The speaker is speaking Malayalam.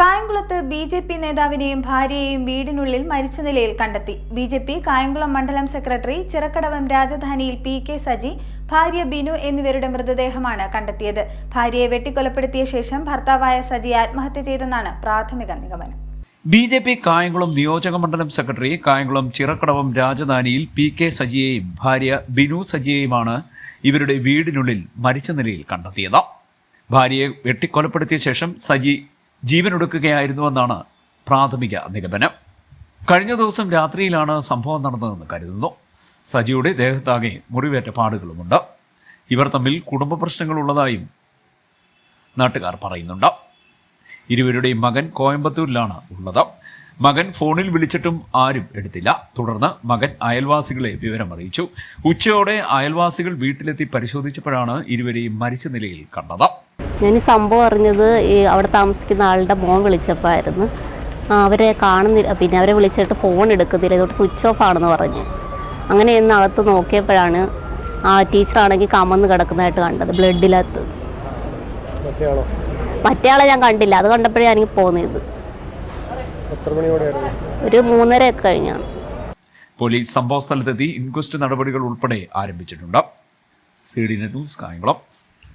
കായംകുളത്ത് ബി ജെ പി നേതാവിനെയും ഭാര്യയെയും വീടിനുള്ളിൽ മരിച്ച നിലയിൽ കണ്ടെത്തി. ബി ജെ പി കായംകുളം മണ്ഡലം സെക്രട്ടറി ചിറക്കടവം രാജധാനിയിൽ പി കെ സജി ഭാര്യ ബിനു എന്നിവരുടെ മൃതദേഹമാണ് കണ്ടെത്തിയത്. ഭാര്യയെ വെട്ടിക്കൊലപ്പെടുത്തിയ ശേഷം ഭർത്താവായ സജി ആത്മഹത്യ ചെയ്തെന്നാണ് പ്രാഥമിക നിഗമനം. ബി ജെ പി കായംകുളം നിയോജക മണ്ഡലം സെക്രട്ടറി കായംകുളം ചിറക്കടവം രാജധാനിയിൽ പി കെ സജിയെയും ഭാര്യ ബിനു സജിയെയുമാണ് ഇവരുടെ വീടിനുള്ളിൽ മരിച്ച നിലയിൽ കണ്ടെത്തിയത്. ഭാര്യയെ വെട്ടിക്കൊലപ്പെടുത്തിയ ശേഷം സജി ജീവനൊടുക്കുകയായിരുന്നുവെന്നാണ് പ്രാഥമിക നിഗമനം. കഴിഞ്ഞ ദിവസം രാത്രിയിലാണ് സംഭവം നടന്നതെന്ന് കരുതുന്നു. സജിയുടെ ദേഹത്താകെ മുറിവേറ്റ പാടുകളുമുണ്ട്. ഇവർ തമ്മിൽ കുടുംബ പ്രശ്നങ്ങളുള്ളതായും നാട്ടുകാർ പറയുന്നുണ്ട്. ഇരുവരുടെയും മകൻ കോയമ്പത്തൂരിലാണ് ഉള്ളത്. മകൻ ഫോണിൽ വിളിച്ചിട്ടും ആരും എടുത്തില്ല. തുടർന്ന് മകൻ അയൽവാസികളെ വിവരമറിയിച്ചു. ഉച്ചയോടെ അയൽവാസികൾ വീട്ടിലെത്തി പരിശോധിച്ചപ്പോഴാണ് ഇരുവരെയും മരിച്ച നിലയിൽ കണ്ടത്. ഞാൻ ഈ സംഭവം അറിഞ്ഞത് ഈ അവിടെ താമസിക്കുന്ന ആളുടെ മോൻ വിളിച്ചപ്പോഴായിരുന്നു അവരെ കാണുന്നില്ല. പിന്നെ അവരെ വിളിച്ചിട്ട് ഫോൺ എടുക്കുന്നില്ല. ഇതോട്ട് സ്വിച്ച് ഓഫ് ആണെന്ന് പറഞ്ഞു. അങ്ങനെ ഇന്ന് അകത്ത് നോക്കിയപ്പോഴാണ് ആ ടീച്ചറാണെങ്കിൽ കമന്ന് കിടക്കുന്നതായിട്ട് കണ്ടത് ബ്ലഡിലകത്ത് മറ്റേയാളോ? മറ്റേ ആളെ ഞാൻ കണ്ടില്ല. അത് കണ്ടപ്പോഴേ എനിക്ക് പോകുന്നത് ഒരു മൂന്നര ഒക്കെ കഴിഞ്ഞാണ് പോലീസ് സംഭവ സ്ഥലത്തെത്തി ഇൻക്വസ്റ്റ് നടപടികൾ ഉൾപ്പെടെ ആരംഭിച്ചിട്ടുണ്ട്. C D news Kayamkulam.